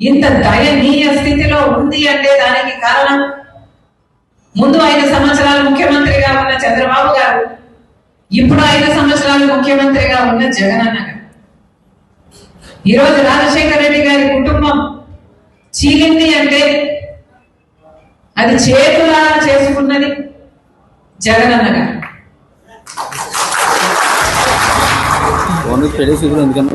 ఇంత దయనీయ స్థితిలో ఉంది అంటే దానికి కారణం? ముందు ఐదు సంవత్సరాలు ముఖ్యమంత్రిగా ఉన్న చంద్రబాబు గారు ఇప్పుడు ఐదు సంవత్సరాలు ముఖ్యమంత్రిగా ఉన్న జగనన్న గారు. ఈరోజు రాజశేఖర రెడ్డి గారి కుటుంబం చీలింది అంటే అది చేతులారా చేసుకున్నది జగనన్న గారు. తెలిసి ఎందుకంటే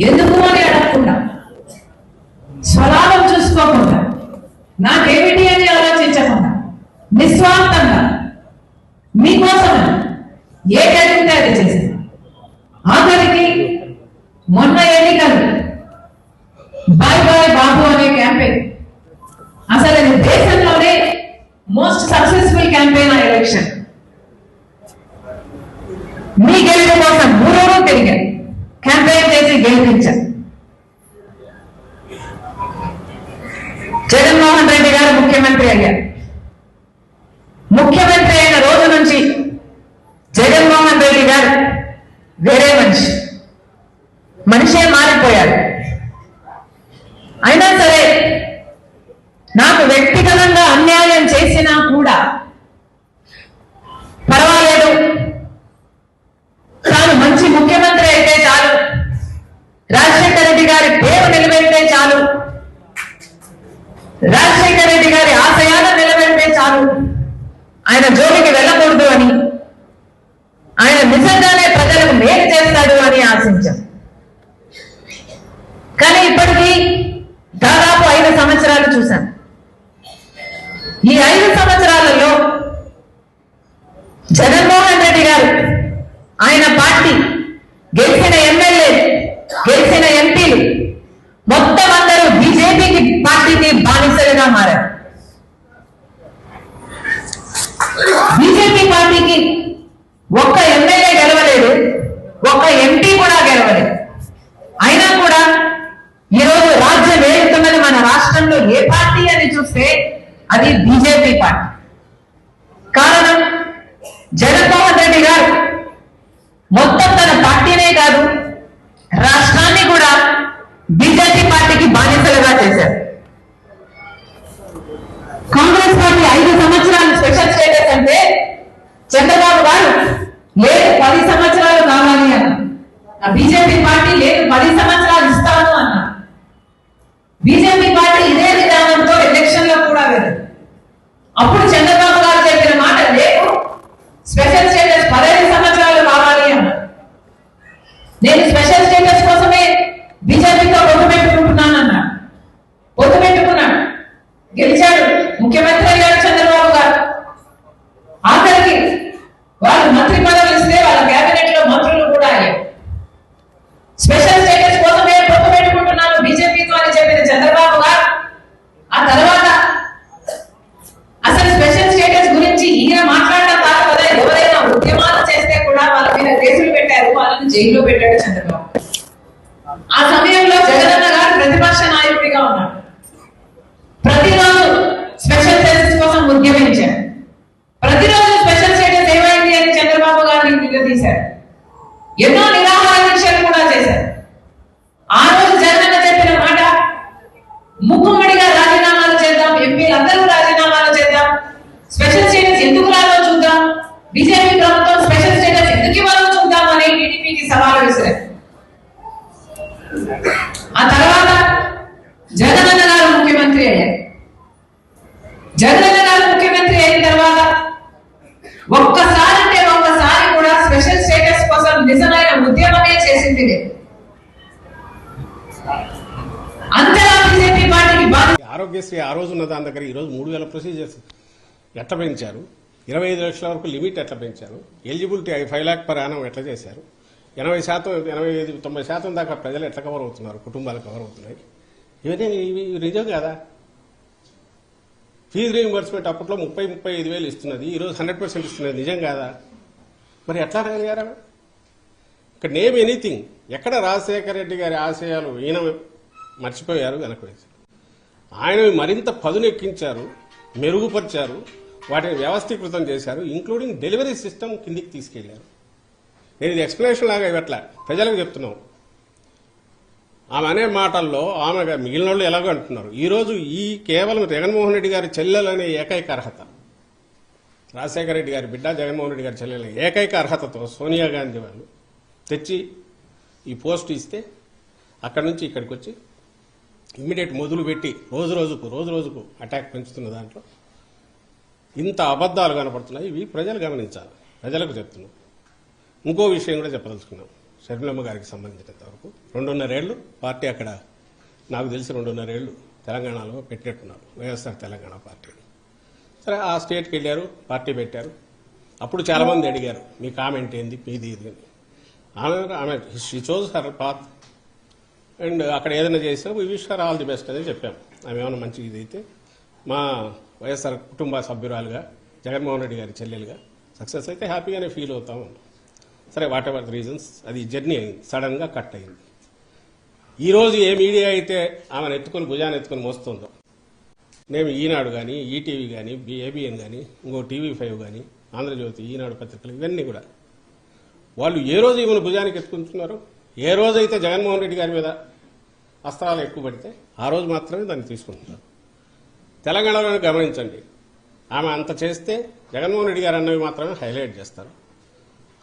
ఎందుకు అని అడగకుండా. స్వలాభం చూసుకోకుండా. నాకేమిటి అని ఆలోచించకుండా. నిస్వార్థంగా. మీకోసం ఏ అడిగితే అది చేసింది ఆఖరికి మొన్న ఎన్నికలు. బాయ్ బాయ్ బాబు అనే క్యాంపెయిన్. అసలు అది దేశంలోనే మోస్ట్ సక్సెస్ఫుల్ క్యాంపెయిన్ ఆ ఎలక్షన్. మీ గెలుపు కోసం మూడోడు తిరిగారు క్యాంపెయిన్ గెలిపించారు జగన్మోహన్ రెడ్డి గారు ముఖ్యమంత్రి అయ్యారు. ముఖ్యమంత్రి అయిన రోజు నుంచి జగన్మోహన్ రెడ్డి గారు వేరే మనిషి. మనిషే మారిపోయాడు అయినా సరే నాకు వ్యక్తిగతంగా అన్యాయం చేసినా కూడా పర్వాలేదు తాను మంచి ముఖ్యమంత్రి అయితే చాలు రాజశేఖర రెడ్డి గారి పేరు నిలబెడితే చాలు రాజశేఖర రెడ్డి గారి ఆశయాలను నిలబెడితే చాలు ఆయన జోలికి వెళ్ళకూడదు అని ఆయన నిజంగానే ప్రజలకు మేలు చేస్తాడు అని ఆశించాం కానీ ఇప్పటికీ దాదాపు ఐదు చూశాను. చూశాం ఈ కారణం జగన్మోహన్ రెడ్డి గారు. మొత్తం తన పార్టీనే కాదు రాష్ట్రాన్ని కూడా బీజేపీ పార్టీకి బాధ్యతలుగా చేశారు. కాంగ్రెస్ పార్టీ ఐదు సంవత్సరాలు స్పెషల్ స్టేటస్ అంటే చంద్రబాబు గారు లేదు పది సంవత్సరాలు కావాలి అన్న బీజేపీ పార్టీ లేదు పది సంవత్సరాలు ఇస్తాను అన్నారు. బీజేపీ పార్టీ ఇదే విధానంతో ఎలక్షన్లో కూడా వెళ్ళదు అప్పుడు చంద్రబాబు ఎన్నో నిరాహార దీక్షలు కూడా చేశారు. ఆ రోజు జగనన్న చెప్పిన మాట ముక్కుమ్మడిగా రాజీనామాలు చేద్దాం ఎంపీలందరూ రాజీనామాలు చేద్దాం స్పెషల్ స్టేటస్ ఎందుకు రాదో చూద్దాం బీజేపీ ప్రభుత్వం స్పెషల్ స్టేటస్ ఎందుకు ఇవ్వాలో చూద్దాం అని టీడీపీకి సవాలు విసిరారు ఆ తర్వాత జగనన్న గారు ముఖ్యమంత్రి అయ్యారు. జగనన్న గారు ముఖ్యమంత్రి అయిన తర్వాత ఒక్కసారి అంతలా బీజేపీ పార్టీకి ఆరోగ్యశ్రీ ఆ రోజు ఉన్న దాని దగ్గర ఈరోజు మూడు వేల ప్రొసీజర్స్ ఎట్లా పెంచారు? ఇరవై ఐదు లక్షల వరకు లిమిట్ ఎట్లా పెంచారు? Eligibility five lakh per annum ఎట్లా చేశారు? ఎనభై శాతం ఎనభై ఐదు తొంభై శాతం దాకా ప్రజలు ఎట్లా కవర్ అవుతున్నారు? కుటుంబాలు కవర్ అవుతున్నాయి. ఇవన్నీ ఇవి నిజం కదా? ఫీజు రీయింబర్స్మెంట్ అప్పట్లో ముప్పై ముప్పై ఐదు వేలు ఇస్తున్నది. ఈరోజు హండ్రెడ్ పర్సెంట్ ఇస్తున్నది. నిజం కాదా? మరి ఎట్లా రాగలిగారా ఇక్కడ నేమ్ ఎనీథింగ్ ఎక్కడ రాజశేఖర రెడ్డి గారి ఆశయాలు ఈయన మర్చిపోయారు వెనకవేసి. ఆయన మరింత పదునెక్కించారు మెరుగుపరిచారు వాటిని వ్యవస్థీకృతం చేశారు ఇంక్లూడింగ్ డెలివరీ సిస్టమ్ కిందికి తీసుకెళ్ళారు. నేను ఇది ఎక్స్ప్లెనేషన్ లాగా ఇవ్వట్లా. ప్రజలకు చెప్తున్నాం. ఆమె అనే మాటల్లో ఆమె మిగిలిన వాళ్ళు ఎలాగో అంటున్నారు. ఈరోజు ఈ కేవలం జగన్మోహన్ రెడ్డి గారి చెల్లెలనే ఏకైక అర్హత. రాజశేఖర రెడ్డి గారి బిడ్డ జగన్మోహన్ రెడ్డి గారి చెల్లెల ఏకైక అర్హతతో సోనియా గాంధీ వాళ్ళు తెచ్చి ఈ పోస్ట్ ఇస్తే అక్కడి నుంచి ఇక్కడికి వచ్చి ఇమ్మీడియట్ మొదలు పెట్టి రోజు రోజుకు రోజు రోజుకు అటాక్ పెంచుతున్న దాంట్లో ఇంత అబద్ధాలు కనపడుతున్నాయి ఇవి ప్రజలు గమనించాలి. ప్రజలకు చెప్తున్నాం. ఇంకో విషయం కూడా చెప్పదలుచుకున్నాం. షర్మిలమ్మ గారికి సంబంధించినంత వరకు రెండున్నరేళ్ళు పార్టీ అక్కడ నాకు తెలిసి రెండున్నరేళ్ళు తెలంగాణలో పెట్టినట్టున్నారు. YSR Telangana party. సరే ఆ స్టేట్కి వెళ్ళారు పార్టీ పెట్టారు. అప్పుడు చాలామంది అడిగారు మీ కామెంట్ ఏంది మీది ఇది అని. ఆమె ఆమె she chose her path and అక్కడ ఏదైనా చేసినా we wish her all the best అనేది చెప్పాం. ఆమె ఏమైనా మంచి ఇది అయితే మా వైఎస్ఆర్ కుటుంబ సభ్యురాలుగా జగన్మోహన్ రెడ్డి గారి చెల్లెలుగా సక్సెస్ అయితే హ్యాపీగానే ఫీల్ అవుతాం సరే వాట్ ఎవర్ రీజన్స్ అది జర్నీ అయింది సడన్గా కట్ అయింది. ఈరోజు ఏ మీడియా అయితే ఆమెను ఎత్తుకొని భుజాన్ని ఎత్తుకొని మోస్తుందో నేను ఈనాడు కానీ ఈటీవీ కానీ ఏబిఎన్ కానీ ఇంకో టీవీ ఫైవ్ కానీ ఆంధ్రజ్యోతి ఈనాడు పత్రికలు ఇవన్నీ కూడా వాళ్ళు ఏ రోజు ఈమెను భుజానికి ఎత్తుకుంటున్నారు ఏ రోజైతే జగన్మోహన్ రెడ్డి గారి మీద అస్త్రాలు ఎక్కువ పడితే ఆ రోజు మాత్రమే దాన్ని తీసుకుంటున్నారు. తెలంగాణలో గమనించండి. ఆమె అంత చేస్తే జగన్మోహన్ రెడ్డి గారు అన్నవి మాత్రమే హైలైట్ చేస్తారు.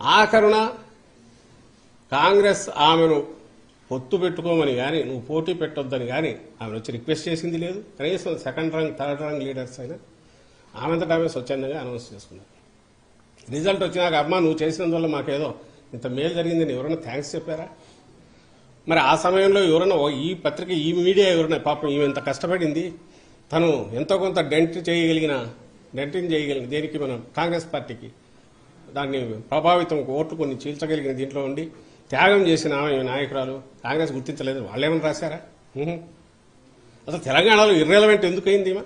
ఆఖరున కాంగ్రెస్ ఆమెను పొత్తు పెట్టుకోమని కానీ నువ్వు పోటీ పెట్టొద్దని కానీ ఆమెను వచ్చి రిక్వెస్ట్ చేసింది లేదు. కనీసం second rank third rank leaders అయినా ఆమెంతటా ఆమె స్వచ్ఛందంగా అనౌన్స్ చేసుకున్నారు. రిజల్ట్ వచ్చినాక అమ్మా నువ్వు చేసినందువల్ల మాకేదో ఇంత మేలు జరిగిందని ఎవరైనా థ్యాంక్స్ చెప్పారా? మరి ఆ సమయంలో ఎవరైనా ఈ పత్రిక ఈ మీడియా ఎవరైనా పాపం ఈమె ఇంత కష్టపడింది తను ఎంతో కొంత డెంట్ చేయగలిగిన డెంటింగ్ చేయగలిగిన దేనికి మనం కాంగ్రెస్ పార్టీకి దాన్ని ప్రభావితం ఓట్లు కొన్ని చీల్చగలిగిన దీంట్లో ఉండి త్యాగం చేసిన ఆమె నాయకురాలు కాంగ్రెస్ గుర్తించలేదు. వాళ్ళేమని రాశారా? అసలు తెలంగాణలో ఇర్రెలవెంట్ ఎందుకైంది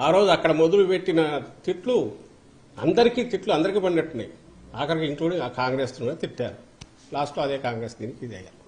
ఆ రోజు అక్కడ మొదలు పెట్టిన తిట్లు అందరికీ తిట్లు అందరికీ పడినట్టున్నాయి. ఆఖరికి ఇంక్లూడింగ్ ఆ కాంగ్రెస్ కూడా తిట్టారు. లాస్ట్లో అదే కాంగ్రెస్ దీనికి ఇది అయ్యారు.